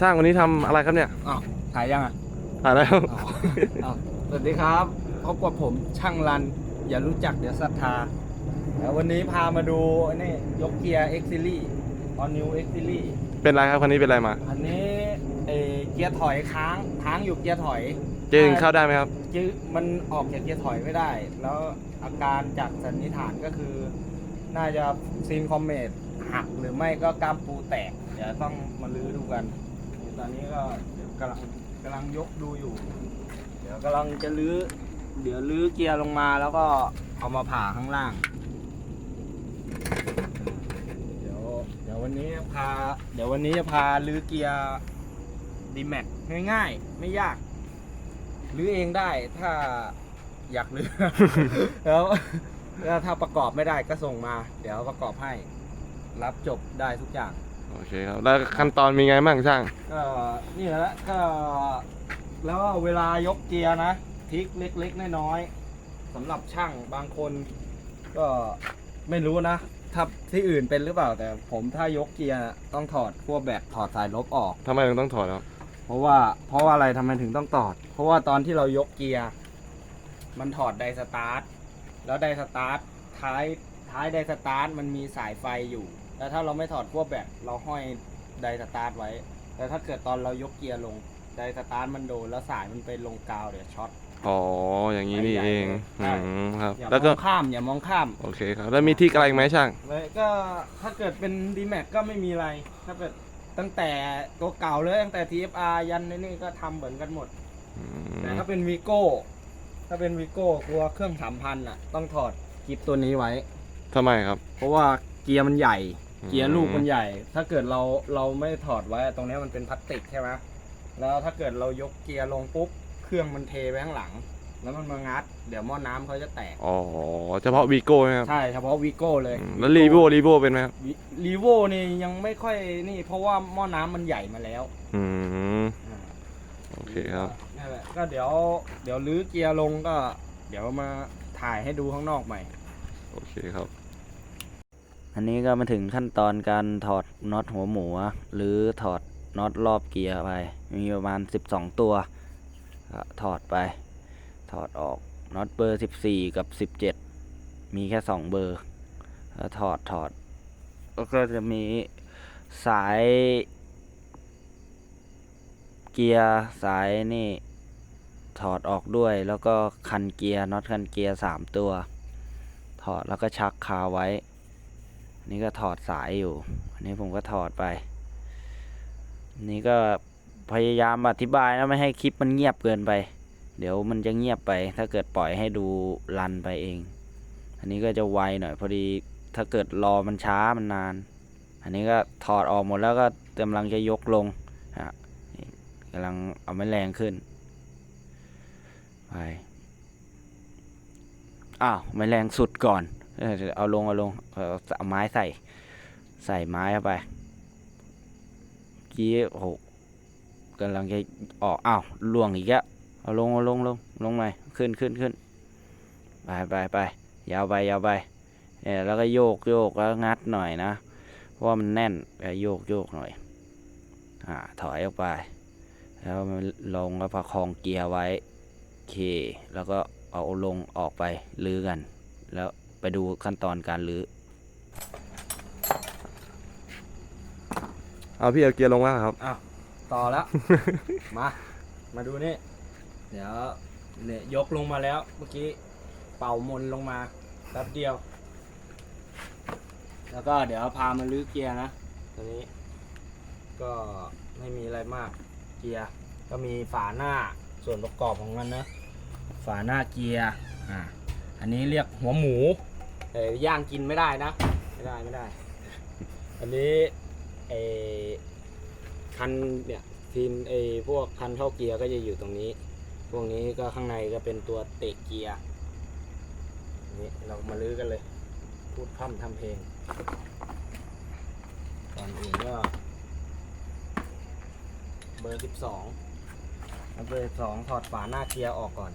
ช่างวันนี้ทำอะไรครับเนี่ยอ้าวถ่ายยังอะถ่ายแล้ว อ้าวอ้าวสวัสดีครับพบกับผมช่างรัน อย่ารู้จักเดี๋ยวศรัทธาแล้ววันนี้พามาดูอันนี่ยกเกียร์ X Series All New X Series เป็นไรครับคันนี้เป็นไรมา อันนี้เออเกียร์ถอยค้างค้างอยู่เกียร์ถอยเจนเข้าได้ไหมครับ จื้อมันออกจากเกียร์ถอยไม่ได้ แล้วอาการจากสันนิษฐานก็คือ น่าจะซีนคอมเมตหักหรือไม่ก็กล้ามปูแตกเดี๋ยวต้องมาลื้อดูกัน ตอนนี้ก็เดี๋ยวกำลังกำลังยกดูอยู่ เดี๋ยวกำลังจะลื้อ เดี๋ยวลื้อเกียร์ลงมาแล้วก็เอามาผ่าข้างล่าง เดี๋ยวเดี๋ยววันนี้พา เดี๋ยววันนี้จะพาลื้อเกียร์ดีแม็กง่ายๆ ไม่ยากลื้อเองได้ถ้าอยากลื้อ แล้วแล้วถ้าประกอบไม่ได้ก็ส่งมา เดี๋ยวประกอบให้ รับจบได้ทุกอย่าง โอเคครับ แล้วขั้นตอนมีไงบ้างช่าง ก็นี่แหละก็แล้วก็เวลายกเกียร์นะทริกเล็กๆน้อยๆสำหรับช่างบางคน ก็ไม่รู้นะถ้าที่อื่นเป็นหรือเปล่าแต่ผมถ้ายกเกียร์ต้องถอดพวกแบตถอดสายลบออก ทำไมถึงต้องถอดครับ เพราะว่าเพราะว่าอะไรทำไมถึงต้องถอด เพราะว่าตอนที่เรายกเกียร์ มันถอดไดสตาร์ทแล้วไดสตาร์ทท้ายท้ายไดสตาร์ทมันมีสายไฟอยู่ แล้วถ้าเราไม่ถอดขั้วแบตเราห้อยไดสตาร์ทไว้ แต่ถ้าเกิดตอนเรายกเกียร์ลงไดสตาร์ทมันโดนแล้วสายมันไปลงกาวเดี๋ยวช็อต อ๋อ อย่างนี้นี่เองใช่ อืมครับ อย่าแล้วมก็ องข้ามอย่ามองข้ามโอเคครับ แล้วมีที่อะไรอีกไหมช่าง เลยก็ถ้าเกิดเป็น d m a x ก็ไม่มีอะไร ถ้าเกิดตั้งแต่ตัวเก่าเลยตั้งแต่ TFR ยันในนี่ก็ทำเหมือนกันหมด อืมแต่ถ้าเป็นวีโก้ถ้าเป็นวีโก้ตัวเครื่องสามพันอะ ต้องถอดกิฟตัวนี้ไว้ ทำไมครับ เพราะว่าเกียร์มันใหญ่อืม เกียร์ลูกมันใหญ่ ถ้าเกิดเราเราไม่ถอดไว้ตรงนี้มันเป็นพลาสติกใช่ไหมแล้วถ้าเกิดเรายกเกียร์ลงปุ๊บเครื่องมันเทไปข้างหลัง แล้วมันมางัด เดี๋ยวหม้อน้ำเขาจะแตกอ๋อเฉพาะวีโก้ไหมครับใช่เฉพาะวีโก้เลยอืมแล้วรีโวรีโวเป็นไหมครับรีโวนี่ยังไม่ค่อยนี่ เพราะว่าหม้อน้ำมันใหญ่มาแล้ว อืมอ่าโอเคครับนั่นแหละก็เดี๋ยวเดี๋ยวลื้อเกียร์ลงก็ เดี๋ยวมาถ่ายให้ดูข้างนอกใหม่ โอเคครับ อันนี้ก็มาถึงขั้นตอนการถอดน็อตหัวหมู หรือถอดน็อตรอบเกียร์ไป มีประมาณ 12 ตัวถอดไป ถอดออกน็อตเบอร์ 14 กับ 17 มีแค่ 2 เบอร์แล้วถอดถอด แล้วก็จะมีสายเกียร์สายนี่ถอดออกด้วยแล้วก็คันเกียร์น็อตคันเกียร์ 3 ตัว ถอดแล้วก็ชักคาไว้ นี่ก็ถอดสายอยู่ อันนี้ผมก็ถอดไป นี่ก็พยายามอธิบายนะไม่ให้คลิปมันเงียบเกินไป เดี๋ยวมันจะเงียบไป ถ้าเกิดปล่อยให้ดูรันไปเอง อันนี้ก็จะไวหน่อยพอดีถ้าเกิดรอมันช้ามันนาน อันนี้ก็ถอดออกหมดแล้วก็กำลังจะยกลงฮะกำลังเอาไม้แรงขึ้นไปอ้าวไม้แรงสุดก่อน เอาลงเอาลงเอาไม้ใส่ ใส่ไม้เข้าไปเกี้โอ้โหกำลังจะออกอ้าวล่วงอีกแล้วเอาลงเอาลงลงลงหน่อยขึ้นขึ้นขึ้นไปไปไปยาวไปยาวไปเนี่ยแล้วก็โยกโยกแล้วงัดหน่อยนะเพราะว่ามันแน่นโยกโยกหน่อยอ่าถอยออกไป แล้วมันลงแล้วประคองเกียร์ไว้โอเค แล้วก็เอาลงออกไปลื้อกัน แล้ว ไปดูขั้นตอนการลื้อเอาพี่เอาเกียร์ลงว่าครับ อ้าวต่อแล้ว มา มาดูนี่ เดี๋ยวเนี่ยยกลงมาแล้ว เมื่อกี้เป่ามนลงมาแป๊บเดียว แล้วก็เดี๋ยวพามาลื้อเกียร์นะตัวนี้ ก็ไม่มีอะไรมากเกียร์ก็มีฝาหน้าส่วนประกอบของมันนะ ฝาหน้าเกียร์อ่าอันนี้เรียกหัวหมู แต่ย่างกินไม่ได้นะ ไม่ได้ไม่ได้ อันนี้เออคันเนี่ยทีมเออพวกคันเข้าเกียร์ก็จะอยู่ตรงนี้ พวกนี้ก็ข้างในก็เป็นตัวเตะเกียร์นี่เรามาลื้อกันเลย พูดพร่ำทำเพลงก่อนอื่นก็ เบอร์สิบสองเบอร์สิบสองถอดฝาหน้าเกียร์ออกก่อน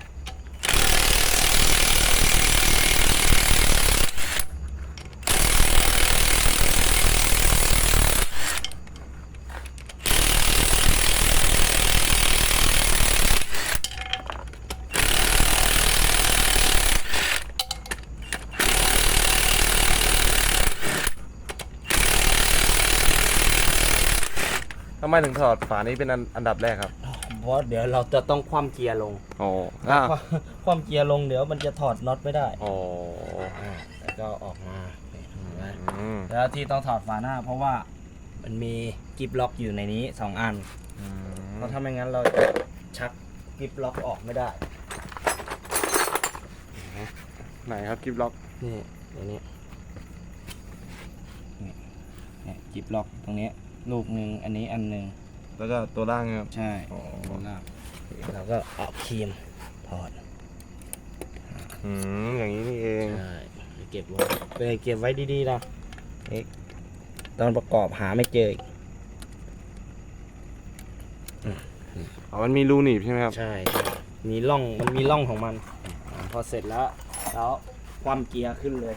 ไมถึงถอดฝานี้เป็นอันอันดับแรกครับเพราะเดี๋ยวเราจะต้องคว่ำเกียร์ลงอ๋ออ่าคว่ำเกียร์ลงเดี๋ยวมันจะถอดน็อตไม่ได้อ๋ออ่าแล้วก็ออกมาเห็นไหมอืมแล้วที่ต้องถอดฝาหน้า เพราะว่ามันมีกิฟล็อกอยู่ในนี้สองอัน อืมเพราะถ้าไม่งั้นเราจะชักกิฟล็อกออกไม่ได้ ไหนครับคลิปล็อกนี่เดี๋ยวนี้นี่นี่กิฟล็อกตรงนี้ ลูกหนึ่งอันนี้อันหนึ่งแล้วก็ตัวล่างครับ ใช่อ๋อข้างล่างเราก็เอาครีมถอดอืมอย่างนี้นี่เองใช่ไปเก็บไว้ไปเก็บไว้ดีๆนะเอ็กตอนประกอบหาไม่เจออีกอ๋อมันมีรูหนีบใช่ไหมครับ ใช่ใช่มีร่องมันมีร่องของมันอาพอเสร็จแล้ว แล้วความเกียร์ขึ้นเลย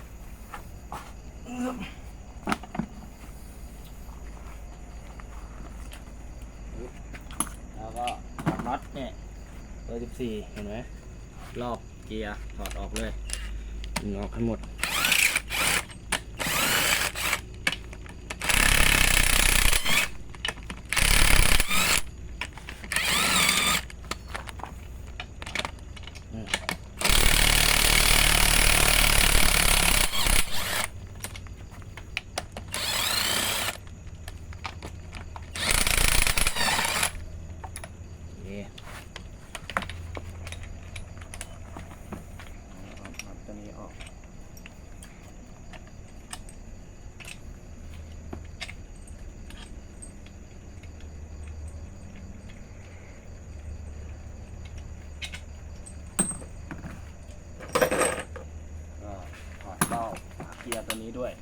แล้วก็ถอด น็อตเนี่ยเบอร์สิบสี่เห็นไหมรอบเกียร์ถอดออกเลยดึงออกให้หมด นี่เอาน็อตตัวนี้ออก ก็ถอดเบ้าฝาเกียร์ตัวนี้ด้วย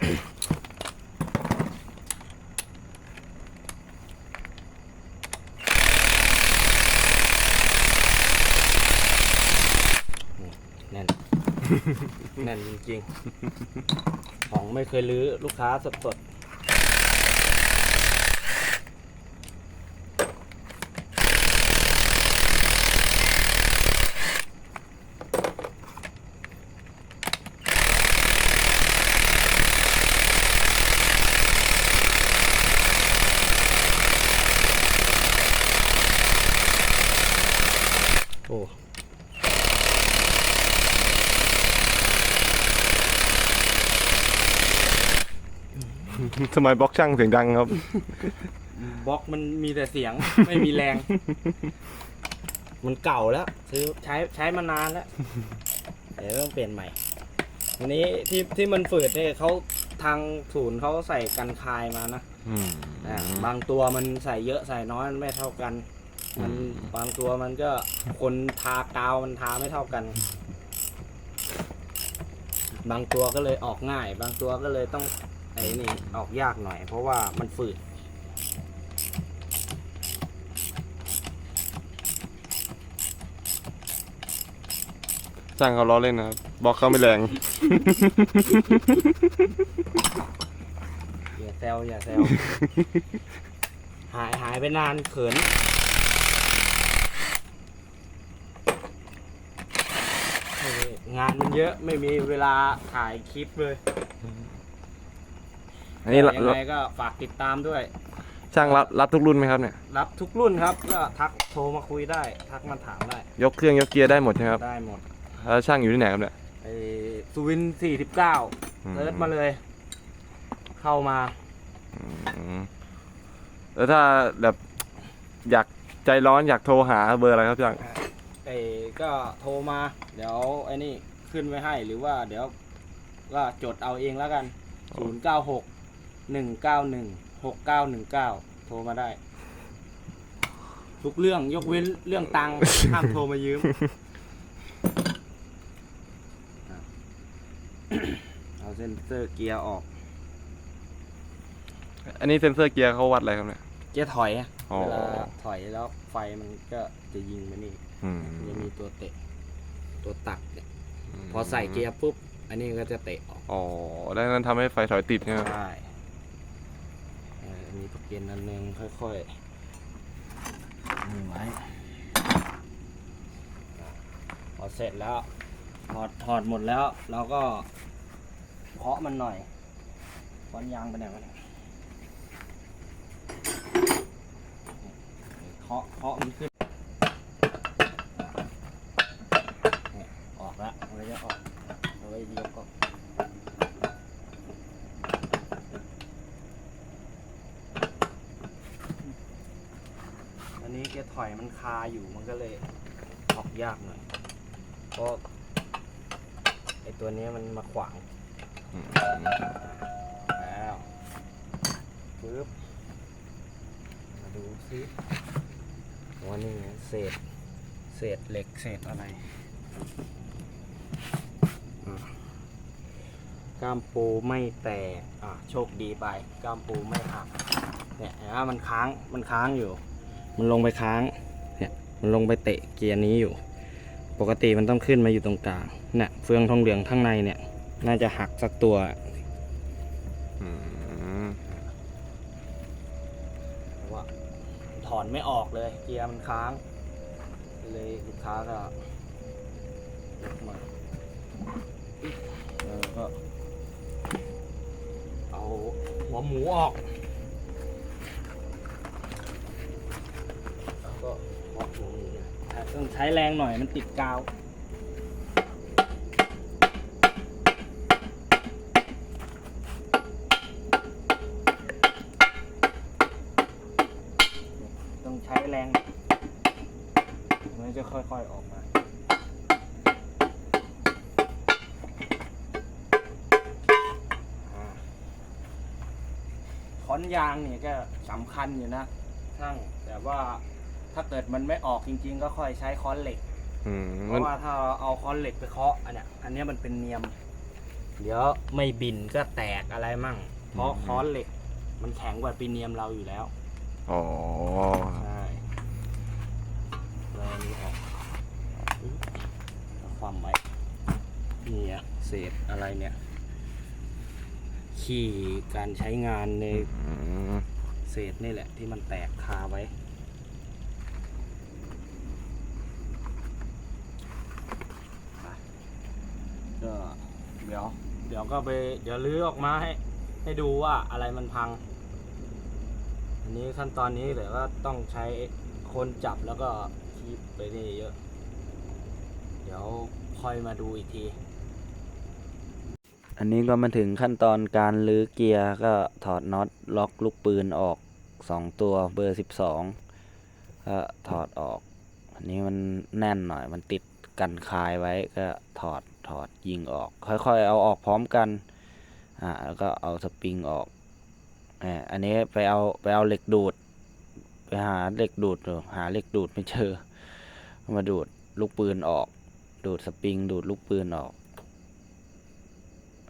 แน่น แน่นจริงๆ ของไม่เคยลื้อลูกค้าสดๆ โอ้ สมัยบล็อกช่างเสียงดังครับ บล็อกมันมีแต่เสียง ไม่มีแรง มันเก่าแล้ว ซื้อใช้ใช้มานานแล้ว เดี๋ยวต้องเปลี่ยนใหม่อันนี้ที่ที่มันฝืดเนี่ยเขาทางศูนย์เขาใส่กันคายมานะอืม อ่าบางตัวมันใส่เยอะใส่น้อยมันไม่เท่ากัน มันอืม บางตัวมันก็คนทากาวมันทาไม่เท่ากัน บางตัวก็เลยออกง่าย บางตัวก็เลยต้องไอ้นี่ออกยากหน่อย เพราะว่ามันฝืดช่างเขาล้อเล่นนะครับบล็อกเขาไม่แรง อย่าแซวอย่าแซว หายหายไปนานเขินเอองานมันเยอะไม่มีเวลาถ่ายคลิปเลย อันนี้ยังไงก็ฝากติดตามด้วย ช่างรับรับทุกรุ่นไหมครับเนี่ย รับทุกรุ่นครับก็ทักโทรมาคุยได้ ทักมาถามได้ ยกเครื่องยกเกียร์ได้หมดใช่ไหมครับได้หมดแล้วช่างอยู่ที่ไหนครับเนี่ย ไอ้สุวินสี่สิบเก้าอืมเซิร์ชมาเลย เข้ามาอืมแล้วถ้าแบบอยากใจร้อนอยากโทรหาเบอร์อะไรครับช่าง ไอ้ก็โทรมา เดี๋ยวไอ้นี่ขึ้นไว้ให้หรือว่าเดี๋ยวก็จดเอาเองแล้วกันศูนย์เก้า หกหนึ่งเก้าหนึ่งหกเก้าหนึ่งเก้าโทรมาได้ ทุกเรื่องยกเว้นเรื่องตังค์ห้ามโทรมายืม เอาเซนเซอร์เกียร์ออก อันนี้เซ็นเซอร์เกียร์เขาวัดอะไรครับเนี่ย เกียร์ถอยอะอ๋อ เวลาถอยแล้วไฟมันก็จะยิงมานี่อืมมันจะมีตัวเตะ ตัวตักเนี่ยพอใส่เกียร์ปุ๊บ อันนี้ก็จะเตะออก อ๋อดังนั้นทำให้ไฟถอยติดใช่ไหมครั มีตัวเกณฑ์อันหนึ่งค่อยๆนี่ไว้พอเสร็จแล้วถอดถอดหมดแล้วเราก็เคาะมันหน่อยค้อนยางไปไหนวะเนี่ยเคาะเคาะมันขึ้นเนี่ยออกแล้วมันจะออกเอาไว้ยกออกอันนี้แกถ อยมันคาอยู่มันก็เลยออกยากหน่อยเพราะไอตัวนี้มันมาขวางอืมแล้วปึ๊บมาดูซิว่านี่ไงเศษ เศษเหล็กเศษอะไรอะกล้ามปูไม่แตกอะโชคดีไปกล้ามปูไม่หักเนี่ยเห็นไหมมันค้างมันค้างอยู่ มันลงไปค้าง เนี่ย มันลงไปเตะเกียร์นี้อยู่ ปกติมันต้องขึ้นมาอยู่ตรงกลาง เนี่ยเฟืองทองเหลืองข้างในเนี่ย น่าจะหักสักตัวว่าถอนไม่ออกเลย เกียร์มันค้าง เลยลูกค้าก็มาเออก็เอาหัวหมูออก แล้วก็เคาะหัวหมูแต้องใช้แรงหน่อยมันติดกาว ต้องใช้แรง มันจะค่อยๆออกมาอ่าค้อนยางเนี่ยก็สำคัญอยู่นะช่างแต่ว่า ถ้าเกิดมันไม่ออกจริง ๆ ก็ค่อยใช้ค้อนเหล็ก อืมเพมันราะว่าถ้าเราเอาค้อนเหล็กไปเคาะอันเนี้ยอันเนี้ยมันเป็นเนียม เดี๋ยวไม่บินก็แตกอะไรมั่ง เพราะค้อนเหล็ก มันแข็งกว่าปีเนียมเราอยู่แล้วอ๋อใช่เราอันนี้ออกอุ๊ยเอาความไว้นี่อะเศษอะไรเนี่ยขี่การใช้งานในอืมเศษนี่แหละที่มันแตกคาไว้ ก็เดี๋ยว เดี๋ยว ก็ไปเดี๋ยวลื้อออกมาให้ให้ดูว่าอะไรมันพัง อันนี้ขั้นตอนนี้เดี๋ยวก็ต้องใช้คนจับแล้วก็คีบไปนี่เยอะ เดี๋ยวค่อยมาดูอีกที อันนี้ก็มาถึงขั้นตอนการลื้อเกียร์ก็ถอดน็อตล็อกลูกปืนออกสองตัวเบอร์สิบสองก็ถอดออก อันนี้มันแน่นหน่อยมันติดกันคายไว้ก็ถอด ถอดยิงออก ค่อยๆ เอาออกพร้อมกันอ่าแล้วก็เอาสปริงออกอ่าอันนี้ไปเอาไปเอาเหล็กดูด ไปหาเหล็กดูดหาเหล็กดูดไม่เจอมาดูดลูกปืนออก ดูดสปริงดูดลูกปืนออก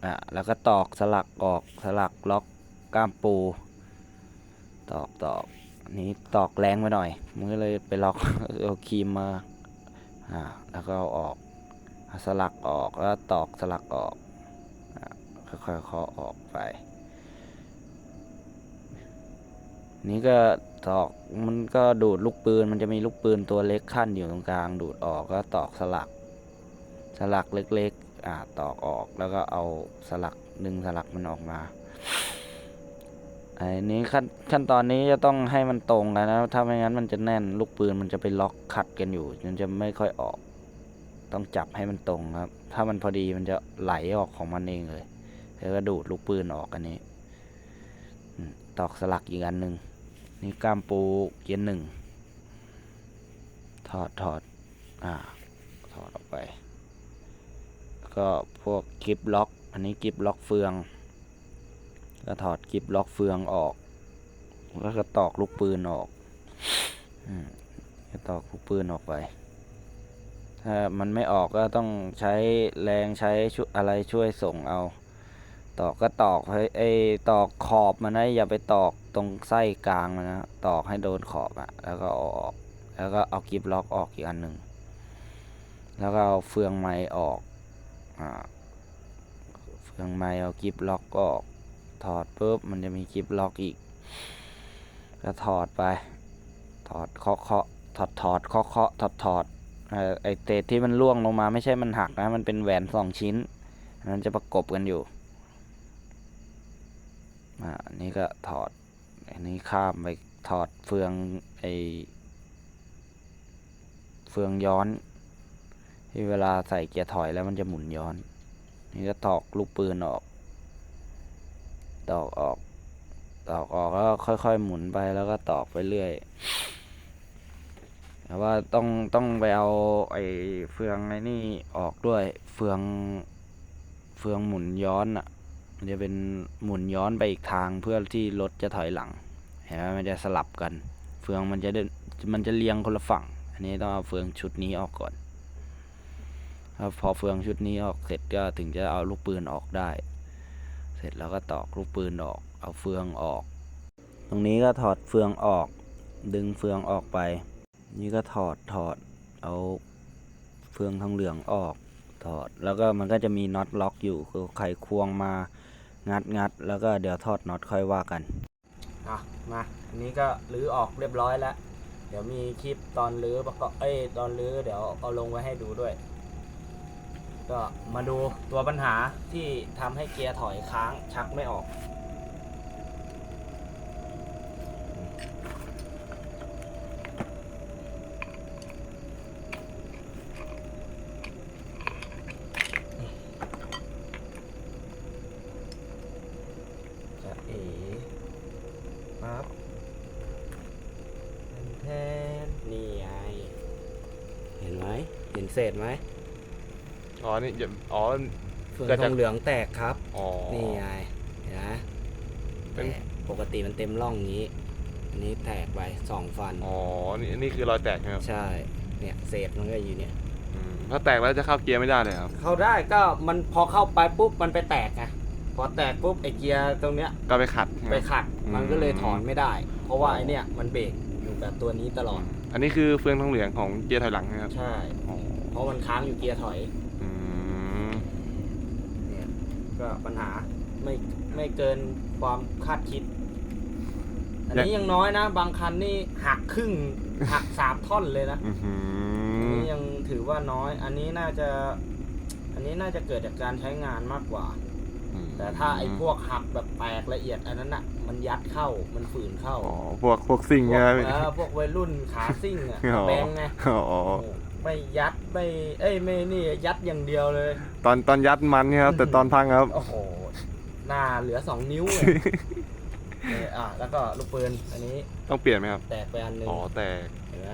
อะแล้วก็ตอกสลักออกสลักล็อกก้ามปู ตอกตอกนี้ตอกแรงไปหน่อย มันก็เลยไปล็อกเอาครีมมาอ่าแล้วก็เอาออก สลักออกแล้วตอกสลักออกค่อยๆเคาะออกไป นี่ก็ตอกมันก็ดูดลูกปืนมันจะมีลูกปืนตัวเล็กขั้นอยู่ตรงกลาง ดูดออกก็ตอกสลัก สลักเล็กๆอ่าตอกออกแล้วก็เอาสลักดึงสลักมันออกมาอันนี้ขั้นขั้นตอนนี้จะต้องให้มันตรงกันนะถ้าไม่งั้นมันจะแน่นลูกปืนมันจะไปล็อกขัดกันอยู่มันจะไม่ค่อยออก ต้องจับให้มันตรงครับ ถ้ามันพอดีมันจะไหลออกของมันเองเลยแล้วก็ดูดลูกปืนออกอันนี้ตอกสลักอีกอันหนึ่งนี่กล้ามปูเกียร์หนึ่งถอดถอดอ่าถอดออกไป ก็พวกคลิปล็อก อันนี้คลิปล็อกเฟือง ก็ถอดคลิปล็อกเฟืองออก แล้วก็ตอกลูกปืนออกอืมก็ตอกลูกปืนออกไป ถ้ามันไม่ออกก็ต้องใช้แรงใช้ชุอะไรช่วยส่งเอา ตอกก็ตอกให้ไอ้ตอกขอบมันนะอย่าไปตอกตรงไส้กลางมันนะตอกให้โดนขอบอะแล้วก็ออก แล้วก็เอากิบล็อกออกอีกอันหนึ่งแล้วก็เอาเฟืองไม้ออกอ่าเฟืองไม้เอากิบล็อกออกถอดปุ๊บมันจะมีกิบล็อกอีกก็ถอดไป ถอดเคาะเคาะถอดถอดเคาะเคาะถอดถอดเอ่อ ไอเตจที่มันล่วงลงมาไม่ใช่มันหักนะ มันเป็นแหวนสองชิ้นมันจะประกบกันอยู่อันนี้ก็ถอด อันนี้ข้ามไปถอดเฟืองไอเฟืองย้อน ที่เวลาใส่เกียร์ถอยแล้วมันจะหมุนย้อน นี่ก็ตอกลูกปืนออก ตอกออก ตอกออกแล้วค่อยๆหมุนไปแล้วก็ตอกไปเรื่อย แต่ว่าต้องต้องไปเอาไอ้เฟืองไอ้นี่ออกด้วย เฟืองเฟืองหมุนย้อนอะ มันจะเป็นหมุนย้อนไปอีกทางเพื่อที่รถจะถอยหลัง เห็นไหมมันจะสลับกัน เฟืองมันจะมันจะเรียงคนละฝั่ง อันนี้ต้องเอาเฟืองชุดนี้ออกก่อนพอเฟืองชุดนี้ออกเสร็จก็ถึงจะเอาลูกปืนออกได้ เสร็จแล้วก็ตอกลูกปืนออก เอาเฟืองออก ตรงนี้ก็ถอดเฟืองออก ดึงเฟืองออกไป นี่ก็ถอดถอดเอาเฟืองทองเหลืองออกถอด แล้วก็มันก็จะมีน็อตล็อกอยู่คือไขควงมางัดงัดแล้วก็เดี๋ยวถอดน็อตค่อยว่ากันอะมาอันนี้ก็รื้อออกเรียบร้อยแล้ว เดี๋ยวมีคลิปตอนรื้อประกอบเอ้ยตอนรื้อเดี๋ยวเอาลงไว้ให้ดูด้วย ก็มาดูตัวปัญหาที่ทำให้เกียร์ถอยค้างชักไม่ออก จะเอ๋ปั๊บแทนนี่ไง เห็นไหมเห็นเศษไหมอ๋อนี่อย่าอ๋อเฟืองเกิดทจาก องเหลืองแตกครับ อ๋อ นี่ไงเห็นไหมเป็น แตกปกติมันเต็มร่องนี้ อันนี้แตกไปสองฟัน อ๋อนี่นี่คือรอยแตกใช่ไหมครับใช่ เนี่ยเศษมันก็อยู่เนี่ย อืมถ้าแตกแล้วจะเข้าเกียร์ไม่ได้เลยครับ เข้าได้ก็มันพอเข้าไปปุ๊บมันไปแตกไงพอแตกปุ๊บไอเกียร์ตรงเนี้ยก็ไปขัดใช่หม ไปขัดอืม มันก็เลยถอนไม่ได้ เพราะว่าไอเนี่ยมันเบรกอยู่กับตัวนี้ตลอด อันนี้คือเฟืองทองเหลืองของเกียร์ถอยหลังนะครับใช่ อ๋อเพราะมันค้างอยู่เกียร์ถอยอืมเนี่ยก็ปัญหาไม่ไม่เกินความคาดคิด อันนี้ยังน้อยนะ บางคันนี่หักครึ่ง หักสามท่อนเลยนะอื้อหือันอนี้ยังถือว่าน้อย อันนี้น่าจะ อันนี้น่าจะเกิดจากการใช้งานมากกว่า แต่ถ้าไอ้พวกหักแบบแตกละเอียดอันนั้นอะ มันยัดเข้ามันฝืนเข้าอ๋อพวกพวกซิ่งพวใช่กไหม เออพวกวัยรุ่นขาซิ่งอะอ๋อ แบงไงอ๋อโอ้ไม่ยัดไม่เอ้ยไม่นี่ยัดอย่างเดียวเลย ตอนตอนยัดมันเนี่ยครับ แต่ตอนพังครับ โอ้โห หน้าเหลือสองนิ้วเลยเอออะแล้วก็ลูกปืนอันนี้ต้องเปลี่ยนไหมครับ แตกไปอันหนึงอ๋อแต่เห็นไหม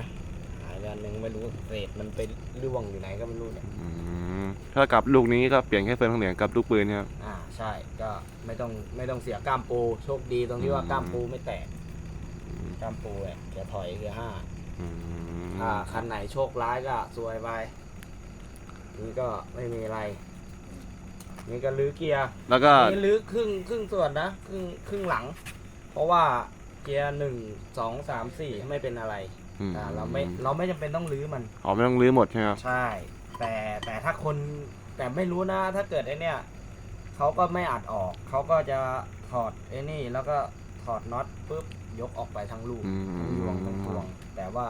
หายไปอันหนึงไม่รู้เศษมันไปร่วงอยู่ไหนก็ไม่รู้เนี่ยอืมถ้ากับลูกนี้ก็เปลี่ยนแค่เฟืองทองเหลืองกับลูกปืนครับอ่า ใช่ก็ไม่ต้องไม่ต้องเสียกล้ามปูโชคดีตรงที่ว่าอืมกล้ามปูไม่แตกกล้ามปูเนี่ยแกถอยคือห้าอืมถ้าคันไหนโชคร้ายก็ซวยไปนี่ก็ไม่มีอะไร นี่ก็ลื้อเกียร์แล้วก็นี่ลื้อครึ่งครึ่งส่วนนะครึ่งครึ่งหลัง เพราะว่าเกียร์หนึ่งสองสามสี่ไม่เป็นอะไรอืมอ่าเราไม่เราไม่จำเป็นต้องลื้อมันอ๋อไม่ต้องรื้อหมดใช่ไหมครับใช่ แต่แต่ถ้าคนแต่ไม่รู้นะถ้าเกิดไอเนี่ย เขาก็ไม่อัดออก เขาก็จะถอดไอ้นี่ แล้วก็ถอดน็อตปุ๊บยกออกไปทั้งลูกอืทั้งยวงทั้งพวงมแต่ว่า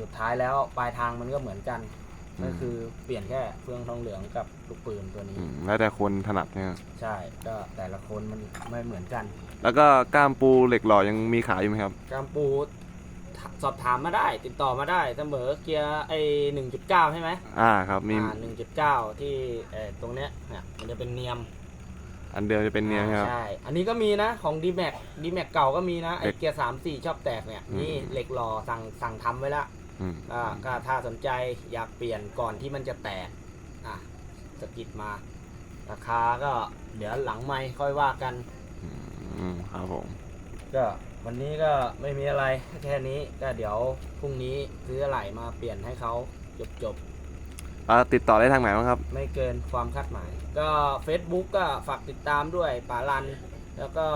สุดท้ายแล้วปลายทางมันก็เหมือนกันอืมก็คือเปลี่ยนแค่เฟืองทองเหลืองกับลูกปืนตัวนี้ อืมแล้วแต่คนถนัดนะครับใช่ก็แต่ละคนมันไม่เหมือนกันแล้วก็กล้ามปูเหล็กหล่อยังมีขายอยู่ไหมครับ กามปูสอบถามมาได้ ติดต่อมาได้เสมอเกียร์ไอหนึ่งจุดเก้าใช่ไหมอ่าครับ มี อ่าหนึ่งจุดเก้าที่เออตรงเนี้ยเนี่ยมันจะเป็นเนียม อันเดิมจะเป็นเนียอ่าครับ ใช่ อันนี้ก็มีนะของ d m a x d m a x เก่าก็มีนะไอเหล็กเกียร์สามสี่ชอบแตกเนี่ยอืม นี่เหล็กหล่อสั่งสั่งทำไว้ละอืมก็ก็ถ้าสนใจอยากเปลี่ยนก่อนที่มันจะแตกอะสะกิดมา ราคาก็เดี๋ยวหลังไม่ค่อยว่ากัน อืมครับผม ก็วันนี้ก็ไม่มีอะไรแค่นี้ก็เดี๋ยวพรุ่งนี้ซื้ออะไหล่มาเปลี่ยนให้เขาจบจบ อ่าติดต่อได้ทางไหนบ้างครับๆไม่เกินความคาดหมาย ก็ Facebook ก็ฝากติดตามด้วยป่ารัน แล้วก็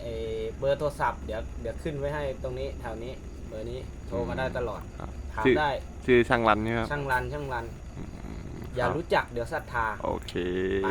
เอ่อเบอร์โทรศัพท์เดี๋ยวเดี๋ยวขึ้นไว้ให้ตรงนี้แถวนี้ เบอร์นี้โทรมาได้ตลอดครับ ถามชื่อได้ชื่อช่างรันใช่ไหมครับช่างรันช่างรันอืมอย่าครับรู้จักเดี๋ยวศรัทธา โอเคไป